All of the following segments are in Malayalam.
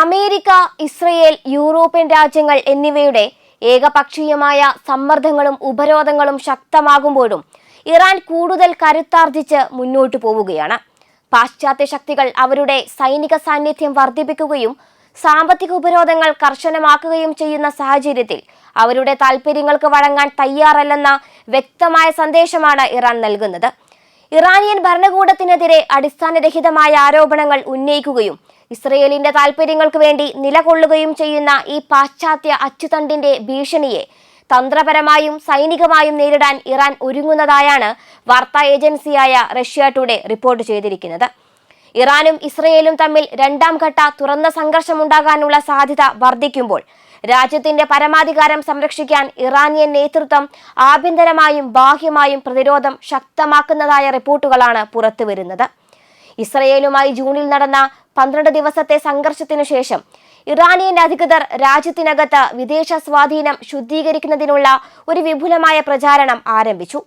അമേരിക്ക ഇസ്രയേൽ യൂറോപ്യൻ രാജ്യങ്ങൾ എന്നിവയുടെ ഏകപക്ഷീയമായ സമ്മർദ്ദങ്ങളും ഉപരോധങ്ങളും ശക്തമാകുമ്പോഴും ഇറാൻ കൂടുതൽ കരുത്താർജിച്ച് മുന്നോട്ടു പോവുകയാണ്. പാശ്ചാത്യ ശക്തികൾ അവരുടെ സൈനിക സാന്നിധ്യം വർദ്ധിപ്പിക്കുകയും സാമ്പത്തിക ഉപരോധങ്ങൾ കർശനമാക്കുകയും ചെയ്യുന്ന സാഹചര്യത്തിൽ അവരുടെ താൽപ്പര്യങ്ങൾക്ക് വഴങ്ങാൻ തയ്യാറല്ലെന്ന വ്യക്തമായ സന്ദേശമാണ് ഇറാൻ നൽകുന്നത്. ഇറാനിയൻ ഭരണകൂടത്തിനെതിരെ അടിസ്ഥാനരഹിതമായ ആരോപണങ്ങൾ ഉന്നയിക്കുകയും ഇസ്രയേലിന്റെ താൽപര്യങ്ങൾക്ക് വേണ്ടി നിലകൊള്ളുകയും ചെയ്യുന്ന ഈ പാശ്ചാത്യ അച്ചുതണ്ടിന്റെ ഭീഷണിയെ തന്ത്രപരമായും സൈനികമായും നേരിടാൻ ഇറാൻ ഒരുങ്ങുന്നതായാണ് വാർത്താ ഏജൻസിയായ റഷ്യ ടുഡേ റിപ്പോർട്ട് ചെയ്തിരിക്കുന്നത്. ഇറാനും ഇസ്രയേലും തമ്മിൽ രണ്ടാം ഘട്ട തുറന്ന സംഘർഷമുണ്ടാകാനുള്ള സാധ്യത വർദ്ധിക്കുമ്പോൾ രാജ്യത്തിന്റെ പരമാധികാരം സംരക്ഷിക്കാൻ ഇറാനിയൻ നേതൃത്വം ആഭ്യന്തരമായും ബാഹ്യമായും പ്രതിരോധം ശക്തമാക്കുന്നതായ റിപ്പോർട്ടുകളാണ് പുറത്തുവരുന്നത്. ഇസ്രയേലുമായി ജൂണിൽ നടന്ന പന്ത്രണ്ട് ദിവസത്തെ സംഘർഷത്തിനു ശേഷം ഇറാനിയൻ അധികൃതർ രാജ്യത്തിനകത്ത് വിദേശ സ്വാധീനം ശുദ്ധീകരിക്കുന്നതിനുള്ള ഒരു വിപുലമായ പ്രചാരണം ആരംഭിച്ചു.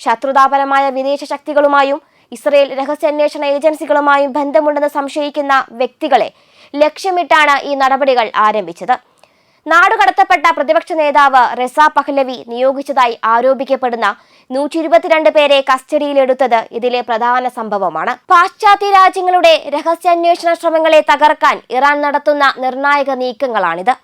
ശത്രുതാപരമായ വിദേശ ശക്തികളുമായും ഇസ്രയേൽ രഹസ്യാന്വേഷണ ഏജൻസികളുമായും ബന്ധമുണ്ടെന്ന് സംശയിക്കുന്ന വ്യക്തികളെ ലക്ഷ്യമിട്ടാണ് ഈ നടപടികൾ ആരംഭിച്ചത്. നാടുകടത്തപ്പെട്ട പ്രതിപക്ഷ നേതാവ് റെസ പഹ്ലവി നിയോഗിച്ചതായി ആരോപിക്കപ്പെടുന്ന നൂറ്റി ഇരുപത്തിരണ്ട് പേരെ കസ്റ്റഡിയിലെടുത്തത് ഇതിലെ പ്രധാന സംഭവമാണ്. പാശ്ചാത്യ രാജ്യങ്ങളുടെ രഹസ്യാന്വേഷണ ശ്രമങ്ങളെ തകർക്കാൻ ഇറാൻ നടത്തുന്ന നിർണായക നീക്കങ്ങളാണിത്.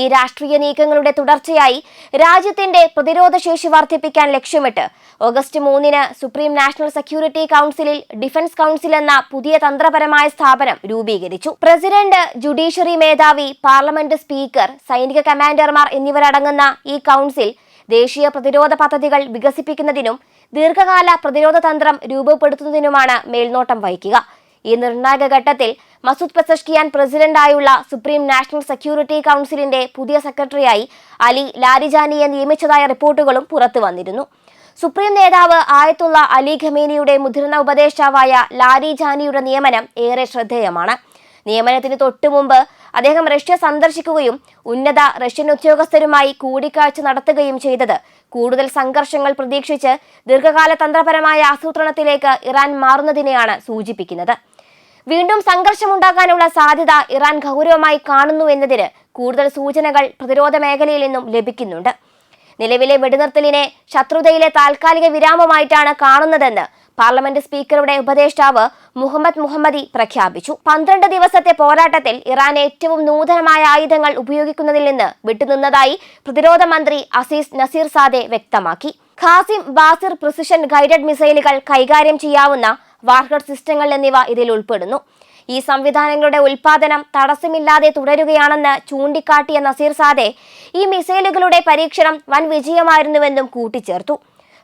ഈ രാഷ്ട്രീയ നീക്കങ്ങളുടെ തുടർച്ചയായി രാജ്യത്തിന്റെ പ്രതിരോധ ശേഷി വർദ്ധിപ്പിക്കാൻ ലക്ഷ്യമിട്ട് ഓഗസ്റ്റ് മൂന്നിന് സുപ്രീം നാഷണൽ സെക്യൂരിറ്റി കൗൺസിലിൽ ഡിഫൻസ് കൗൺസിൽ എന്ന പുതിയ തന്ത്രപരമായ സ്ഥാപനം രൂപീകരിച്ചു. പ്രസിഡന്റ് ജുഡീഷ്യറി മേധാവി പാർലമെന്റ് സ്പീക്കർ സൈനിക കമാൻഡർമാർ എന്നിവരടങ്ങുന്ന ഈ കൗൺസിൽ ദേശീയ പ്രതിരോധ പദ്ധതികൾ വികസിപ്പിക്കുന്നതിനും ദീർഘകാല പ്രതിരോധ തന്ത്രം രൂപപ്പെടുത്തുന്നതിനുമാണ് മേൽനോട്ടം വഹിക്കുക. ഈ നിർണായക ഘട്ടത്തിൽ മസൂദ് പെസഷ്കിയാൻ പ്രസിഡന്റായുള്ള സുപ്രീം നാഷണൽ സെക്യൂരിറ്റി കൗൺസിലിന്റെ പുതിയ സെക്രട്ടറിയായി അലി ലാരിജാനിയെ നിയമിച്ചതായ റിപ്പോർട്ടുകളും പുറത്തു വന്നിരുന്നു. സുപ്രീം നേതാവ് ആയത്തുള്ള അലി ഖമേനിയുടെ മുതിർന്ന ഉപദേഷ്ടാവായ ലാരി ജാനിയുടെ നിയമനം ഏറെ ശ്രദ്ധേയമാണ്. നിയമനത്തിന് തൊട്ടു മുമ്പ് അദ്ദേഹം റഷ്യ സന്ദർശിക്കുകയും ഉന്നത റഷ്യൻ ഉദ്യോഗസ്ഥരുമായി കൂടിക്കാഴ്ച നടത്തുകയും ചെയ്തത്. കൂടുതൽ സംഘർഷങ്ങൾ പ്രതീക്ഷിച്ച് ദീർഘകാല തന്ത്രപരമായ ആസൂത്രണത്തിലേക്ക് ഇറാൻ മാറുന്നതിനെയാണ് സൂചിപ്പിക്കുന്നത്. വീണ്ടും സംഘർഷമുണ്ടാകാനുള്ള സാധ്യത ഇറാൻ ഗൗരവമായി കാണുന്നു എന്നതിന് കൂടുതൽ സൂചനകൾ പ്രതിരോധ മേഖലയിൽ നിന്നും ലഭിക്കുന്നുണ്ട്. നിലവിലെ വെടിനിർത്തലിനെ ശത്രുതയിലെ താൽക്കാലിക വിരാമമായിട്ടാണ് കാണുന്നതെന്ന് പാർലമെന്റ് സ്പീക്കറുടെ ഉപദേഷ്ടാവ് മുഹമ്മദ് മുഹമ്മദി പ്രഖ്യാപിച്ചു. പന്ത്രണ്ട് ദിവസത്തെ പോരാട്ടത്തിൽ ഇറാൻ ഏറ്റവും നൂതനമായ ആയുധങ്ങൾ ഉപയോഗിക്കുന്നതിൽ നിന്ന് വിട്ടുനിന്നതായി പ്രതിരോധ മന്ത്രി അസീസ് നസീർ സാദെ വ്യക്തമാക്കി. ഖാസിം ബാസിർ പ്രിസിഷൻ ഗൈഡഡ് മിസൈലുകൾ കൈകാര്യം ചെയ്യാവുന്ന വാർഹഡ് സിസ്റ്റങ്ങൾ എന്നിവ ഇതിൽ ഉൾപ്പെടുന്നു. ഈ സംവിധാനങ്ങളുടെ ഉൽപാദനം തടസ്സമില്ലാതെ തുടരുകയാണെന്ന് ചൂണ്ടിക്കാട്ടിയ നസീർ സാദെ ഈ മിസൈലുകളുടെ പരീക്ഷണം വൻ വിജയമായിരുന്നുവെന്നും കൂട്ടിച്ചേർത്തു.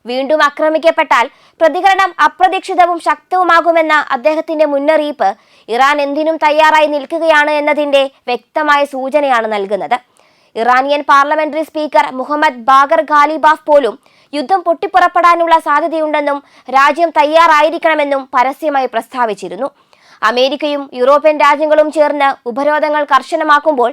വീണ്ടും ആക്രമിക്കപ്പെട്ടാൽ പ്രതികരണം അപ്രതീക്ഷിതവും ശക്തവുമാകുമെന്ന അദ്ദേഹത്തിന്റെ മുന്നറിയിപ്പ് ഇറാൻ എന്തിനും തയ്യാറായി നിൽക്കുകയാണ് എന്നതിന്റെ വ്യക്തമായ സൂചനയാണ് നൽകുന്നത്. Iranian parliamentary speaker Mohammad Bagher Ghalibaf പോലും യുദ്ധം പൊട്ടിപ്പുറപ്പെടാനുള്ള സാധ്യതയുണ്ടെന്നും രാജ്യം തയ്യാറായിരിക്കണമെന്നും പരസ്യമായി പ്രസ്താവിച്ചിരുന്നു. അമേരിക്കയും യൂറോപ്യൻ രാജ്യങ്ങളും ചേർന്ന് ഉപരോധങ്ങൾ കർശനമാക്കുമ്പോൾ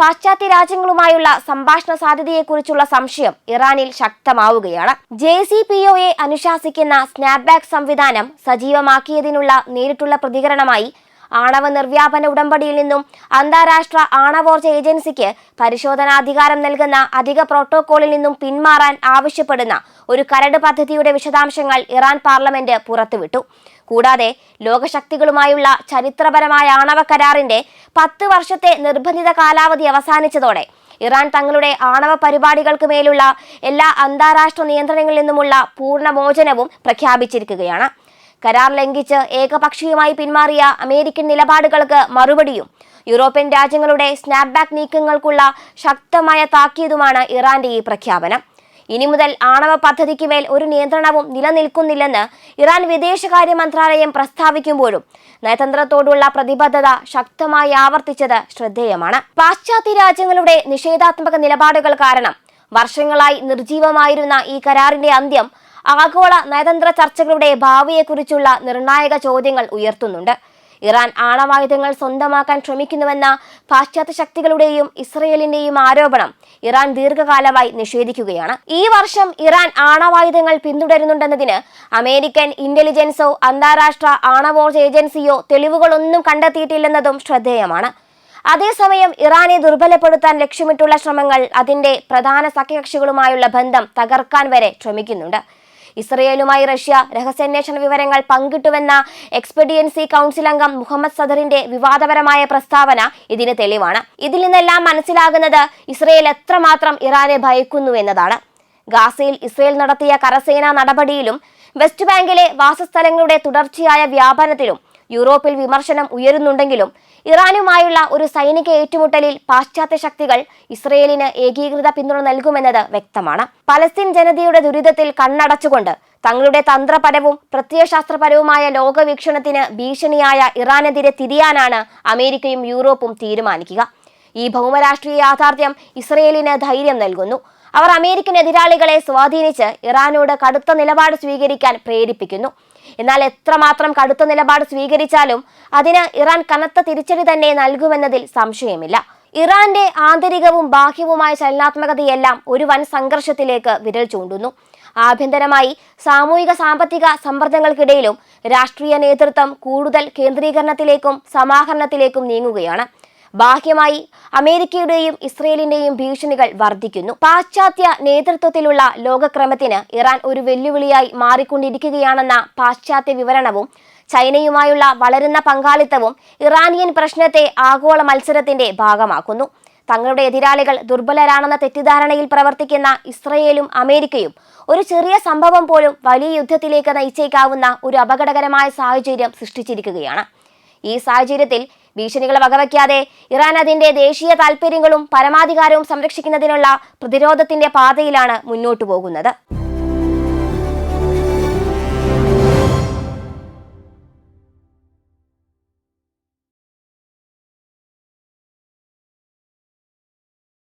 പാശ്ചാത്യ രാജ്യങ്ങളുമായുള്ള സംഭാഷണ സാധ്യതയെക്കുറിച്ചുള്ള സംശയം ഇറാനിൽ ശക്തമാവുകയാണ്. ജെ സി പി ഒയെ അനുശാസിക്കുന്ന സ്നാപ്ബാക്ക് സംവിധാനം സജീവമാക്കിയതിനുള്ള നേരിട്ടുള്ള പ്രതികരണമായി ആണവ നിർവ്യാപന ഉടമ്പടിയിൽ നിന്നും അന്താരാഷ്ട്ര ആണവോർജ ഏജൻസിക്ക് പരിശോധനാധികാരം നൽകുന്ന അധിക പ്രോട്ടോകോളിൽ നിന്നും പിന്മാറാൻ ആവശ്യപ്പെടുന്ന ഒരു കരട് പദ്ധതിയുടെ വിശദാംശങ്ങൾ ഇറാൻ പാർലമെന്റ് പുറത്തുവിട്ടു. കൂടാതെ ലോകശക്തികളുമായുള്ള ചരിത്രപരമായ ആണവ കരാറിന്റെ പത്ത് വർഷത്തെ നിർബന്ധിത കാലാവധി അവസാനിച്ചതോടെ ഇറാൻ തങ്ങളുടെ ആണവ പരിപാടികൾക്ക് മേലുള്ള എല്ലാ അന്താരാഷ്ട്ര നിയന്ത്രണങ്ങളിൽ നിന്നുമുള്ള പൂർണ മോചനവും പ്രഖ്യാപിച്ചിരിക്കുകയാണ്. കരാർ ലംഘിച്ച് ഏകപക്ഷീയമായി പിന്മാറിയ അമേരിക്കൻ നിലപാടുകൾക്ക് മറുപടിയും യൂറോപ്യൻ രാജ്യങ്ങളുടെ സ്നാപ്ബാക്ക് നീക്കങ്ങൾക്കുള്ള ശക്തമായ താക്കീതുമാണ് ഇറാന്റെ ഈ പ്രഖ്യാപനം. ഇനി മുതൽ ആണവ പദ്ധതിക്ക് മേൽ ഒരു നിയന്ത്രണവും നിലനിൽക്കുന്നില്ലെന്ന് ഇറാൻ വിദേശകാര്യ മന്ത്രാലയം പ്രസ്താവിക്കുമ്പോഴും നയതന്ത്രത്തോടുള്ള പ്രതിബദ്ധത ശക്തമായി ആവർത്തിച്ചത് ശ്രദ്ധേയമാണ്. പാശ്ചാത്യ രാജ്യങ്ങളുടെ നിഷേധാത്മക നിലപാടുകൾ കാരണം വർഷങ്ങളായി നിർജീവമായിരുന്ന ഈ കരാറിന്റെ അന്ത്യം ആഗോള നയതന്ത്ര ചർച്ചകളുടെ ഭാവിയെക്കുറിച്ചുള്ള നിർണായക ചോദ്യങ്ങൾ ഉയർത്തുന്നുണ്ട്. ഇറാൻ ആണവായുധങ്ങൾ സ്വന്തമാക്കാൻ ശ്രമിക്കുന്നുവെന്ന പാശ്ചാത്യ ശക്തികളുടെയും ഇസ്രയേലിന്റെയും ആരോപണം ഇറാൻ ദീർഘകാലമായി നിഷേധിക്കുകയാണ്. ഈ വർഷം ഇറാൻ ആണവായുധങ്ങൾ പിന്തുടരുന്നുണ്ടെന്നതിന് അമേരിക്കൻ ഇന്റലിജൻസോ അന്താരാഷ്ട്ര ആണവോർജ ഏജൻസിയോ തെളിവുകളൊന്നും കണ്ടെത്തിയിട്ടില്ലെന്നതും ശ്രദ്ധേയമാണ്. അതേസമയം ഇറാനെ ദുർബലപ്പെടുത്താൻ ലക്ഷ്യമിട്ടുള്ള ശ്രമങ്ങൾ അതിന്റെ പ്രധാന സഖ്യകക്ഷികളുമായുള്ള ബന്ധം തകർക്കാൻ വരെ ശ്രമിക്കുന്നുണ്ട്. ഇസ്രയേലുമായി റഷ്യ രഹസ്യാന്വേഷണ വിവരങ്ങൾ പങ്കിട്ടുവെന്ന എക്സ്പെഡിയൻസി കൗൺസിൽ അംഗം മുഹമ്മദ് സദറിന്റെ വിവാദപരമായ പ്രസ്താവന ഇതിന് തെളിവാണ്. ഇതിൽ നിന്നെല്ലാം മനസ്സിലാകുന്നത് ഇസ്രയേൽ എത്രമാത്രം ഇറാനെ ഭയക്കുന്നു എന്നതാണ്. ഗാസയിൽ ഇസ്രയേൽ നടത്തിയ കരസേനാ നടപടിയിലും വെസ്റ്റ് ബാങ്കിലെ വാസസ്ഥലങ്ങളുടെ തുടർച്ചയായ വ്യാപനത്തിലും യൂറോപ്പിൽ വിമർശനം ഉയരുന്നുണ്ടെങ്കിലും ഇറാനുമായുള്ള ഒരു സൈനിക ഏറ്റുമുട്ടലിൽ പാശ്ചാത്യ ശക്തികൾ ഇസ്രയേലിന് ഏകീകൃത പിന്തുണ നൽകുമെന്നത് വ്യക്തമാണ്. പലസ്തീൻ ജനതയുടെ ദുരിതത്തിൽ കണ്ണടച്ചുകൊണ്ട് തങ്ങളുടെ തന്ത്രപരവും പ്രത്യയശാസ്ത്രപരവുമായ ലോകവീക്ഷണത്തിന് ഭീഷണിയായ ഇറാനെതിരെ തിരിയാനാണ് അമേരിക്കയും യൂറോപ്പും തീരുമാനിക്കുക. ഈ ഭൗമരാഷ്ട്രീയ യാഥാർത്ഥ്യം ഇസ്രയേലിന് ധൈര്യം നൽകുന്നു. അവർ അമേരിക്കൻ എതിരാളികളെ സ്വാധീനിച്ച് ഇറാനോട് കടുത്ത നിലപാട് സ്വീകരിക്കാൻ പ്രേരിപ്പിക്കുന്നു. എന്നാൽ എത്രമാത്രം കടുത്ത നിലപാട് സ്വീകരിച്ചാലും അതിന് ഇറാൻ കനത്ത തിരിച്ചടി തന്നെ നൽകുമെന്നതിൽ സംശയമില്ല. ഇറാന്റെ ആന്തരികവും ബാഹ്യവുമായ ചലനാത്മകതയെല്ലാം ഒരു വൻ സംഘർഷത്തിലേക്ക് വിരൽ ചൂണ്ടുന്നു. ആഭ്യന്തരമായി സാമൂഹിക സാമ്പത്തിക സമ്മർദ്ദങ്ങൾക്കിടയിലും രാഷ്ട്രീയ നേതൃത്വം കൂടുതൽ കേന്ദ്രീകരണത്തിലേക്കും സമാഹരണത്തിലേക്കും നീങ്ങുകയാണ്. ബാഹ്യമായി അമേരിക്കയുടെയും ഇസ്രയേലിന്റെയും ഭീഷണികൾ വർദ്ധിക്കുന്നു. പാശ്ചാത്യ നേതൃത്വത്തിലുള്ള ലോകക്രമത്തിന് ഇറാൻ ഒരു വെല്ലുവിളിയായി മാറിക്കൊണ്ടിരിക്കുകയാണെന്ന പാശ്ചാത്യ വിവരണവും ചൈനയുമായുള്ള വളരുന്ന പങ്കാളിത്തവും ഇറാനിയൻ പ്രശ്നത്തെ ആഗോള മത്സരത്തിന്റെ ഭാഗമാക്കുന്നു. തങ്ങളുടെ എതിരാളികൾ ദുർബലരാണെന്ന തെറ്റിദ്ധാരണയിൽ പ്രവർത്തിക്കുന്ന ഇസ്രയേലും അമേരിക്കയും ഒരു ചെറിയ സംഭവം പോലും വലിയ യുദ്ധത്തിലേക്ക് നയിച്ചേക്കാവുന്ന ഒരു അപകടകരമായ സാഹചര്യം സൃഷ്ടിച്ചിരിക്കുകയാണ്. ഈ സാഹചര്യത്തിൽ ഭീഷണികൾ വകവയ്ക്കാതെ ഇറാൻ അതിന്റെ ദേശീയ താൽപര്യങ്ങളും പരമാധികാരവും സംരക്ഷിക്കുന്നതിനുള്ള പ്രതിരോധത്തിന്റെ പാതയിലാണ് മുന്നോട്ടു പോകുന്നത്.